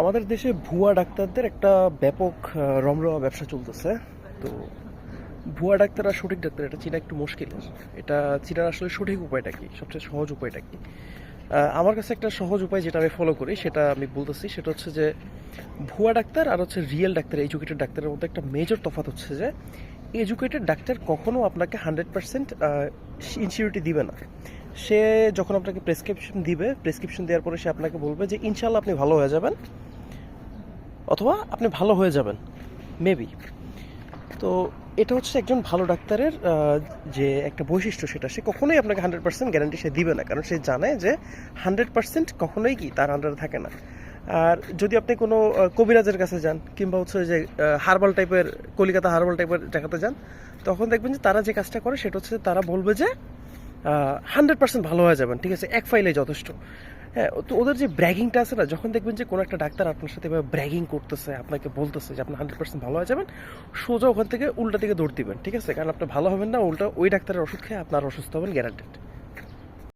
আমাদের দেশে ভুয়া ডাক্তারদের একটা ব্যাপক রমরমা ব্যবসা চলতেছে। তো ভুয়া ডাক্তার আর সঠিক ডাক্তার, এটা চেনা একটু মুশকিল। এটা চেনার আসলে সঠিক উপায়টা কি? সবচেয়ে সহজ উপায়টা কি? আমার কাছে একটা সহজ উপায় যেটা আমি ফলো করি, সেটা আমি বলতেছি, সেটা হচ্ছে যে ভুয়া ডাক্তার আর হচ্ছে রিয়েল ডাক্তার এডুকেটেড ডাক্তারের মধ্যে একটা মেজর তফাৎ হচ্ছে যে এডুকেটেড ডাক্তার কখনো আপনাকে হান্ড্রেড পার্সেন্ট ইনসিউরিটি দিবে না। সে যখন আপনাকে প্রেসক্রিপশন দিবে প্রেসক্রিপশন দেওয়ার পরে সে আপনাকে বলবে যে ইনশাল্লাহ আপনি ভালো হয়ে যাবেন। অথবা আপনি ভালো হয়ে যাবেন মেবি তো এটা হচ্ছে একজন ভালো ডাক্তারের যে একটা বৈশিষ্ট্য সেটা। সে কখনোই আপনাকে হান্ড্রেড পার্সেন্ট গ্যারান্টি সে দিবে না, কারণ সে জানে যে হান্ড্রেড পার্সেন্ট কখনোই কি তার আন্ডারে থাকে না। আর যদি আপনি কোনো কবিরাজের কাছে যান, কিংবা হচ্ছে যে হার্বাল টাইপের কলিকাতা হার্বাল টাইপের দেখাতে যান, তখন দেখবেন যে তারা যে কাজটা করে সেটা হচ্ছে তারা বলবে যে হান্ড্রেড পার্সেন্ট ভালো হয়ে যাবেন, ঠিক আছে? এক ফাইলে যথেষ্ট। হ্যাঁ তো ওদের যে ব্র্যাগিংটা আছে না, যখন দেখবেন যে কোনো একটা ডাক্তার আপনার সাথে এভাবে ব্র্যাগিং করতেছে, আপনাকে বলতেছে যে আপনি হান্ড্রেড পার্সেন্ট ভালো হয়ে যাবেন, সোজা ওখান থেকে উল্টা দিকে দৌড় দিবেন, ঠিক আছে? কারণ আপনি ভালো হবেন না, উল্টা ওই ডাক্তারের ওষুধ খেয়ে আপনার অসুস্থ হবেন গ্যারান্টেড